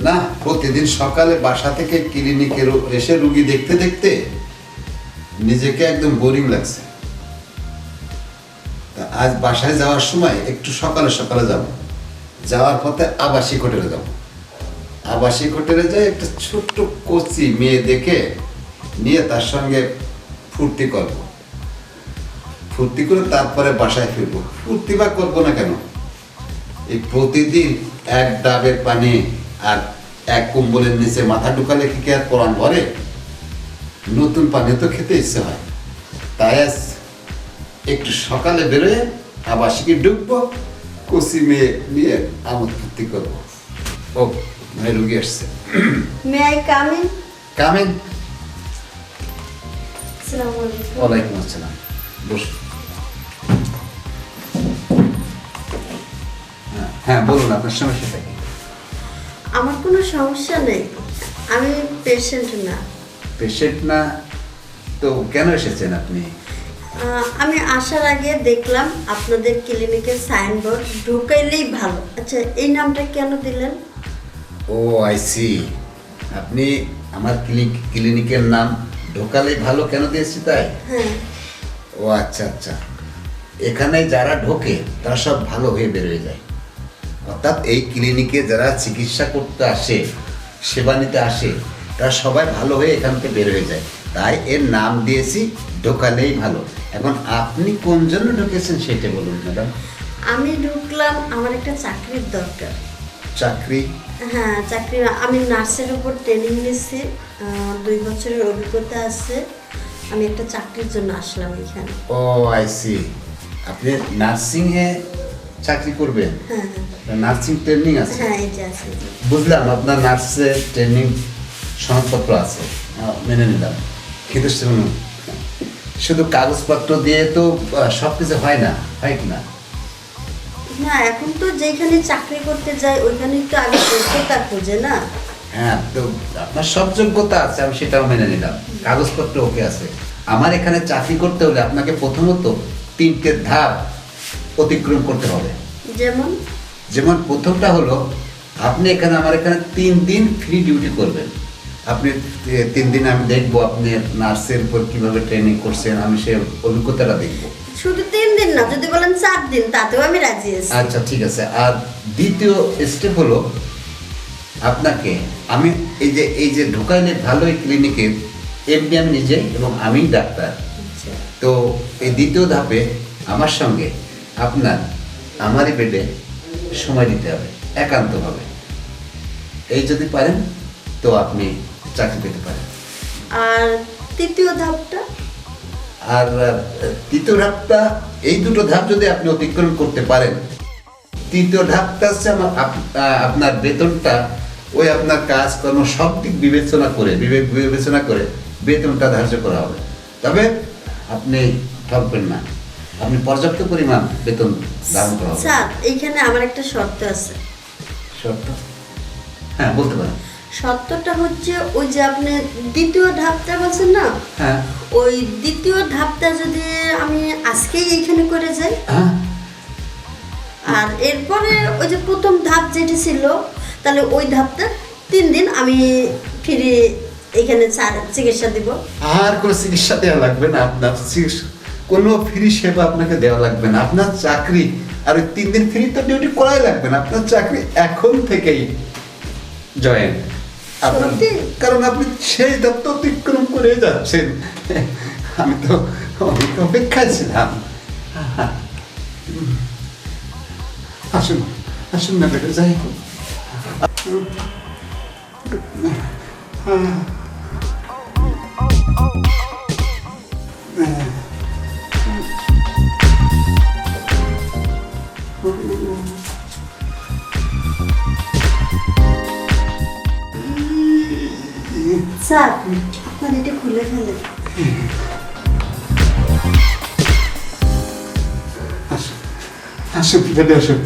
না, প্রতিদিন সকালে বাসা থেকে ক্লিনিকে রো- এসে রুগী দেখতে দেখতে নিজেকে একদম বোরিং লাগছে। আজ বাসায় যাওয়ার সময় একটু সকালে সকালে যাব। যাওয়ার পথে আবাসিক হোটেলে যাব। আবাসিক হোটেলে যাই একটা ছোট্ট কচি মেয়ে দেখে নিয়ে তার সঙ্গে ফুর্তি করব। ফুর্তি করে তারপরে বাসায় ফিরবো। ফুর্তি বা করব না কেন? এই প্রতিদিন এক ডাবের পানি আর এক কম্বলের নিচে মাথা ঢুকালে কি আর পরান ভরে নতুন পানি তো খেতে ইচ্ছে হয়। তাই একটু সকালে বেরোয় আবাসিকে ঢুকবো? কচি মেয়ে নিয়ে আমোদ ফুর্তি করব। ও মেয়ে রুগী আসছে। May I come in come in আসসালামু আলাইকুম ওয়ালাইকুম আসসালাম। বস। হ্যাঁ, হ্যাঁ বলুন আপনার সমস্যাটা কি? আমার কোনো সমস্যা নেই। আমি পেশেন্ট না। পেশেন্ট না তো কেন এসেছেন আপনি? আমি আসার আগে দেখলাম আপনাদের ক্লিনিকের সাইনবোর্ড ঢুকাইলেই ভালো। আচ্ছা এই নামটা কেন দিলেন? ও আই সি আপনি আমার ক্লিনিক ক্লিনিকের নাম ঢোকালে ভালো কেন দিয়েছি তাই? হ্যাঁ। ও আচ্ছা আচ্ছা। এখানে যারা ঢোকে তারা সব ভালো হয়ে বেরোয় যায়। অর্থাৎ এই ক্লিনিকে যারা চিকিৎসা করতে আসে সেবা নিতে আসে তারা সবাই ভালো হয়ে এখান থেকে বের হয়ে যায়। তাই এর নাম দিয়েছি ঢোকালেই ভালো। এখন আপনি কোন জন্য ঢুকেছেন সেটা বলুন ম্যাডাম আমি ঢুকলাম আমার একটা চাকরির দরকার। চাকরি? হ্যাঁ চাকরি। আমি নার্সের উপর ট্রেনিং নিচ্ছি দুই বছরের অভিজ্ঞতা আছে। আমি একটা চাকরির জন্য আসলাম এখানে। ও আই সি আপনি নার্সিংয়ে চাকরি করবেন? হ্যাঁ হ্যাঁ। নার্সিং ট্রেনিং আছে? হ্যাঁ যে আছে। বুঝলাম আপনার নার্সের ট্রেনিং সনদপত্র আছে। মেনে নিলাম। কিন্তু শুনুন শুধু কাগজপত্র দিয়ে তো সব কিছু হয় না হয় কি না? না এখন তো যেখানে চাকরি করতে যায় ওইখানে তো আগে যোগ্যতা খোঁজে না? হ্যাঁ তো আপনার সব যোগ্যতা আছে আমি সেটাও মেনে নিলাম। কাগজপত্র ওকে আছে। আমার এখানে চাকরি করতে হলে আপনাকে প্রথমত তিনটে ধাপ অতিক্রম করতে হবে। যেমন? যেমন প্রথমটা হলো আপনি এখানে আমার এখানে তিন দিন ফ্রি ডিউটি করবেন। আপনি তিন দিন আমি দেখব আপনি নার্সের উপর কীভাবে ট্রেনিং করছেন আমি সেই অভিজ্ঞতাটা দেখব। শুধু তিন দিন না যদি বলেন চার দিন তাতেও আমি রাজি আছি। আচ্ছা ঠিক আছে। আর দ্বিতীয় স্টেপ হলো আপনাকে আমি এই যে এই যে ঢোকাইলে ভালোই ক্লিনিকের এমনি আমি নিজে এবং আমি ডাক্তার। আচ্ছা। তো এই দ্বিতীয় ধাপে আমার সঙ্গে আপনার আমারই বেডে সময় দিতে হবে একান্তভাবে। এই যদি পারেন তো আপনি চাকরি পেতে পারেন আর তৃতীয় ধাপটা? আর তৃতীয় ধাপটা এই দুটো ধাপ যদি আপনি অতিক্রম করতে পারেন তৃতীয় ধাপটা হচ্ছে আমার আপনার বেতনটা ওই আপনার কাজকর্ম সব দিক বিবেচনা করে বিবেক বিবেচনা করে বেতনটা ধার্য করা হবে। তবে আপনি ঠকবেন না। আপনি পর্যাপ্ত পরিমাণ বেতন দান করা হবে। স্যার এইখানে আমার একটা শর্ত আছে। শর্ত? হ্যাঁ বলতে পারেন। শর্তটা হচ্ছে ওই যে আপনি দ্বিতীয় ধাপটা বলছেন না? হ্যাঁ। ওই দ্বিতীয় ধাপটা যদি আমি আজকেই এইখানে করে যাই। হ্যাঁ। আর এরপরে ওই যে প্রথম ধাপ যেটা ছিল তাহলে ওই ধাপটা তিন দিন আমি ফিরে এখানে চিকিৎসা দিব। আর কোনো চিকিৎসা দেওয়া লাগবে না আপনার চিকিৎসা কোনো ফ্রি সেবা আপনাকে দেওয়া লাগবে না। আপনার চাকরি আর ওই তিন দিন ফ্রি তো ডিউটি করাই লাগবে না। আপনার চাকরি এখন থেকেই জয়েন। আপনার কারণ আপনি সেই দপ্তর অতিক্রম করে যাচ্ছেন। আমি তো আমি তো অপেক্ষায় ছিলাম। আসুন আসুন না বেটা যাই হোক। স্যার আপনার এটা খুলে ফেলেন আসুন আসুন ভেতরে আসুন।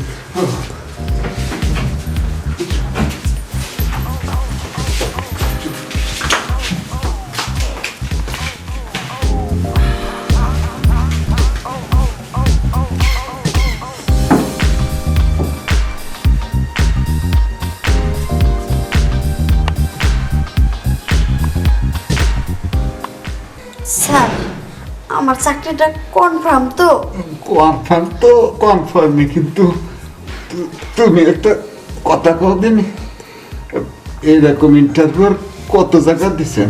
আমার চাকরিটা কনফার্ম তো। কনফার্ম তো কনফার্মই কিন্তু তুমি একটা কথা কও দিন। এইরকম ইন্টারভিউ কত জায়গা দিছেন?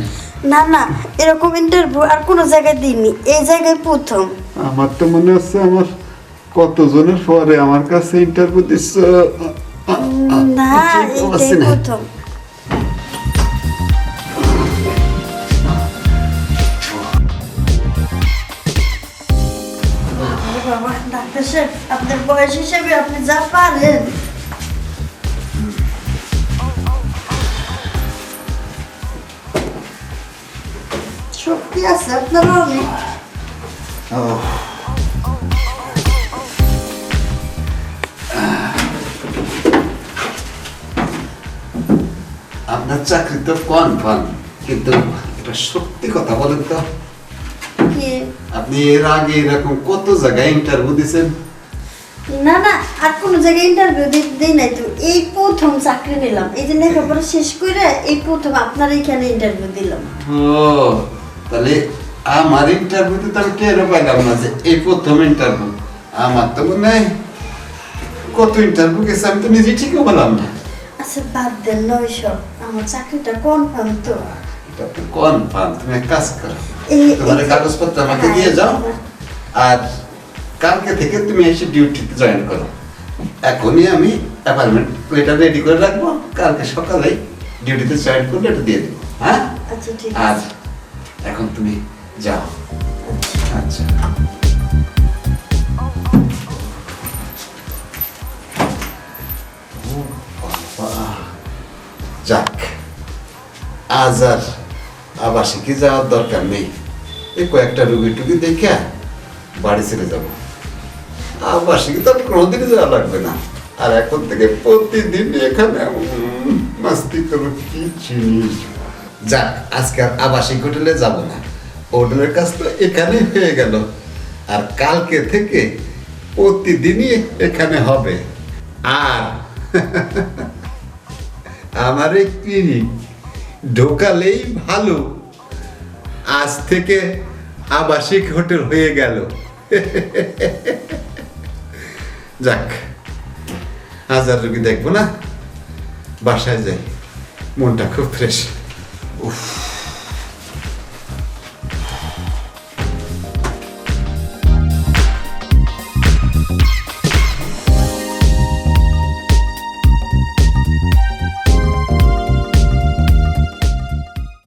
না না এরকম ইন্টারভিউ আর কোনো জায়গায় দিইনি। এই জায়গায় প্রথম। আমার তো মনে হচ্ছে আমার কতজনের পরে আমার কাছে ইন্টারভিউ দিচ্ছ। না না। প্রথম। বাবা আপনার বয়স হিসেবে আপনি যা পারেন। শক্তি আছে আপনার অনেক আপনার চাকরি তো কনফার্ম কিন্তু এটা সত্যি কথা বলেন তো। আপনি এর আগে এরকম কত জায়গায় ইন্টারভিউ দিয়েছেন না না আর কোনো জায়গায় ইন্টারভিউ দিই নাই তো। এই প্রথম চাকরি নিলাম। এই যে লেখাপড়া শেষ করে এই প্রথম আপনার এখানে ইন্টারভিউ দিলাম। ও তাহলে আমার ইন্টারভিউতে তো আমি টেরও পাইলাম না যে এই প্রথম ইন্টারভিউ আমার তো মনে হয় কত ইন্টারভিউ গেছে আমি তো নিজে ঠিকও বললাম না। আচ্ছা বাদ দেন নয় সব আমার চাকরিটা কনফার্ম তো। তো কনফার্ম তুমি এক কাজ করো তোমার কাগজপত্র আমাকে দিয়ে যাও। আর কালকে থেকে তুমি এসে ডিউটিতে জয়েন করো এখনই আমি অ্যাপার্টমেন্ট এটা রেডি করে রাখব কালকে সকালেই ডিউটিতে জয়েন করলে এটা দিয়ে দেবো হ্যাঁ আচ্ছা আর এখন তুমি যাও আচ্ছা যাক আজ আর আবাসিকে যাওয়ার দরকার নেই। এই কয়েকটা রুগী টুগি দেখে বাড়ি ছেড়ে যাব। আবাসিকে তো কোনোদিনই যাওয়া লাগবে না। আর এখন থেকে প্রতিদিন এখানে মাস্তি করব কি জিনিস। যাক, আজকে আর আবাসিক হোটেলে যাব না। হোটেলের কাজ তো এখানেই হয়ে গেল। আর কালকে থেকে প্রতিদিনই এখানে হবে। আর আমার এই ক্লিনিক ঢোকালেই ভালো। আজ থেকে আবাসিক হোটেল হয়ে গেল। যাক, হাজার রুগী দেখব না? বাসায় যাই, মনটা খুব ফ্রেশ উফ।